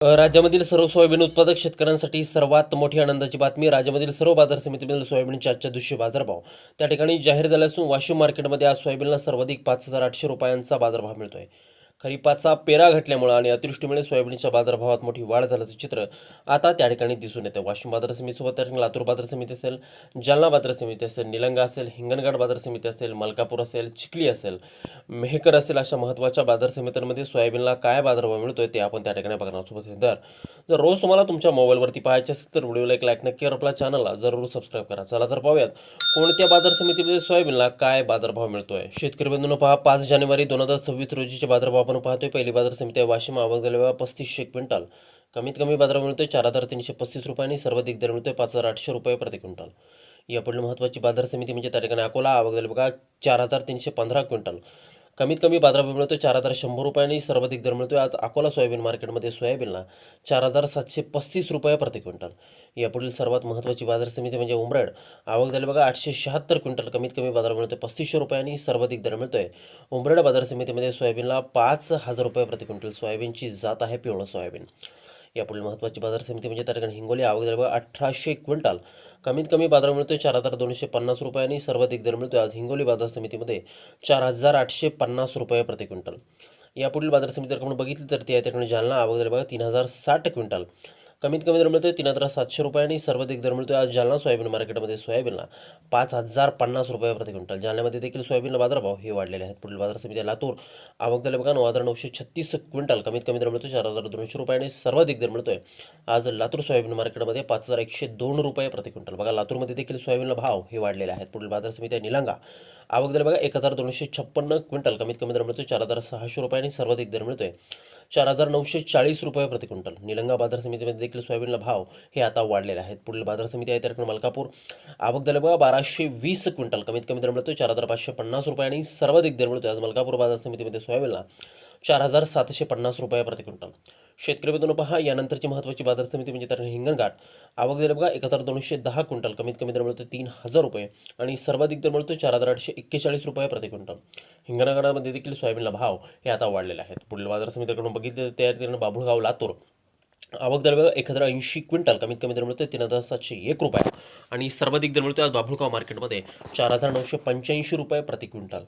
राज्यामधील सर्व सोयाबीन उत्पादक शेतकऱ्यांसाठी सर्वात मोठी आनंदाची बातमी राज्यामधील सर्व बाजार समितीमधील सोयाबीनचे आजच्या दिवशी बाजारभाव. त्या ठिकाणी जाहीर झाले असून वाशिम मार्केटमध्ये आज सोयाबीनला सर्वाधिक पाच हजार आठशे रुपयांचा बाजारभाव मिळतोय. खरीपाचा पेरा घटल्यामुळे आणि अतिवृष्टीमुळे सोयाबीनच्या बाजारभावात मोठी वाढ झाल्याचं चित्र आता त्या ठिकाणी दिसून येतं. वाशिम बाजार समितीसोबत त्या ठिकाणी लातूर बाजार समिती असेल जालना बाजार समिती असेल निलंगा असेल हिंगणघाट बाजार समिती असेल मलकापूर असेल चिखली असेल मेहकर असेल अशा महत्त्वाच्या बाजार समित्यांमध्ये सोयाबीनला काय बाजारभाव मिळतोय ते आपण त्या ठिकाणी बघणार सोबत दर जर रोज तुम्हाला तुमच्या मोबाईलवरती पाहायचे असेल तर व्हिडिओला एक लाईक नक्की आपल्या चॅनलला जरूर सबस्क्राईब करा. चला तर पाहूयात कोणत्या बाजार समितीमध्ये सोयाबीनला काय बाजारभाव मिळतोय? शेतकरी बंधून पहा पाच जानेवारी दोन हजार सव्वीस रोजीचे बाजारभाव आपण पाहतोय. पहिली बाजार समिती आहे वाशिम आवक झालेल्या पस्तीसशे क्विंटल. कमीत कमी बाजारभाव मिळतोय चार हजार तीनशे पस्तीस रुपयांनी सर्वाधिक दर मिळतोय पाच हजार आठशे रुपये प्रति क्विंटल. यापुढील महत्त्वाची बाजार समिती म्हणजे त्या ठिकाणी अकोला आवक झाली बघा चार हजार तीनशे पंधरा क्विंटल. कमीत कमी बाजारभाव मिळतो चार हजार शंभर रुपयांनी सर्वाधिक दर मिळतो आज अकोला सोयाबीन मार्केटमध्ये सोयाबीनला चार हजार सातशे पस्तीस रुपये प्रति क्विंटल. यापुढील सर्वात महत्त्वाची बाजार समिती म्हणजे उमरेड. आवक झाली बघा आठशे शहात्तर क्विंटल कमीत कमी बाजार मिळतो पस्तीसशे रुपयांनी सर्वाधिक दर मिळतोय. उमरेड बाजार समितीमध्ये सोयाबीनला पाच हजार रुपये प्रति क्विंटल सोयाबीनची जात आहे पिवळं सोयाबीन. यापुढील महत्त्वाची बाजार समिती म्हणजे त्या ठिकाणी हिंगोली आवक दर बघा अठराशे क्विंटल. कमीत कमी बाजार मिळतोय चार हजार दोनशे पन्नास रुपयांनी सर्वाधिक दर मिळतोय आज हिंगोली बाजार समितीमध्ये चार हजार आठशे पन्नास रुपये प्रति क्विंटल. यापुढील बाजार समिती जर आपण बघितली तर ती आहे त्या ठिकाणी जालना आवक दर बघा तीन हजार साठ क्विंटल. कमीत कमी दर मिळतोय तीन हजार सातशे रुपयांनी सर्वाधिक दर मिळतोय आज जालना सोयाबीन मार्केटमध्ये सोयाबीनला पाच हजार पन्नास रुपये प्रति क्विंटल. जालन्यामध्ये देखील सोयाबीनला बाजारभाव हे वाढलेले आहेत. पुढील बाजार समिती आहे लातूर आवक झाले बघा नऊ हजार नऊशे छत्तीस क्विंटल. कमीत कमी दर मिळतोय चार हजार दोनशे रुपयांनी सर्वाधिक दर मिळतोय आज लातूर सोयाबीन मार्केटमध्ये पाच हजार एकशे दोन रुपये प्रति क्विंटल. बघा लातूरमध्ये देखील सोयाबीनला भाव हे वाढलेले आहेत. पुढील बाजार समिती आहे निलंगा. आवक झाले बघा एक हजार दोनशे छप्पन्न क्विंटल. कमीत कमी दर मिळतोय चार हजार सहाशे रुपयांनी सर्वाधिक दर मिळतोय. चार हजार नऊशे चाळीस रुपये प्रति क्विंटल. निलंगा बाजार समितीमध्ये देखील सोयाबीनला भाव हे आता वाढलेले आहेत. पुढील बाजार समिती आहे त्याकडे मलकापूर. आवक दर बघा बाराशे वीस क्विंटल. कमीत कमी दर मिळतो चार हजार पाचशे पन्नास रुपये आणि सर्वाधिक दर मिळतो आज मलकापूर बाजार समितीमध्ये सोयाबीनला चार हजार सातशे पन्नास रुपये प्रति क्विंटल. शेतकरी बंधूंनो पहा यानंतरची महत्त्वाची बाजार समिती म्हणजे तर हिंगणघाट. आवक दर बघा एक हजार दोनशे दहा क्विंटल. कमीत कमी दर मिळतो तीन हजार रुपये आणि सर्वाधिक दर मिळतो चार हजार आठशे एक्केचाळीस रुपये प्रति क्विंटल. हिंगणघाटामध्ये देखील सोयाबीनला भाव हे आता वाढलेले आहेत. पुढील बाजार समितीकडून बघितले तर त्या ठिकाणी बाभुळगाव लातूर. आवक दर बघा एक हजार ऐंशी क्विंटल. कमीत कमी दर मिळतो तीन हजार सातशे एक रुपये. आणि सर्वाधिक दर मिळतो आज बाभुळगाव मार्केटमध्ये चार हजार नऊशे पंच्याऐंशी रुपये प्रति क्विंटल.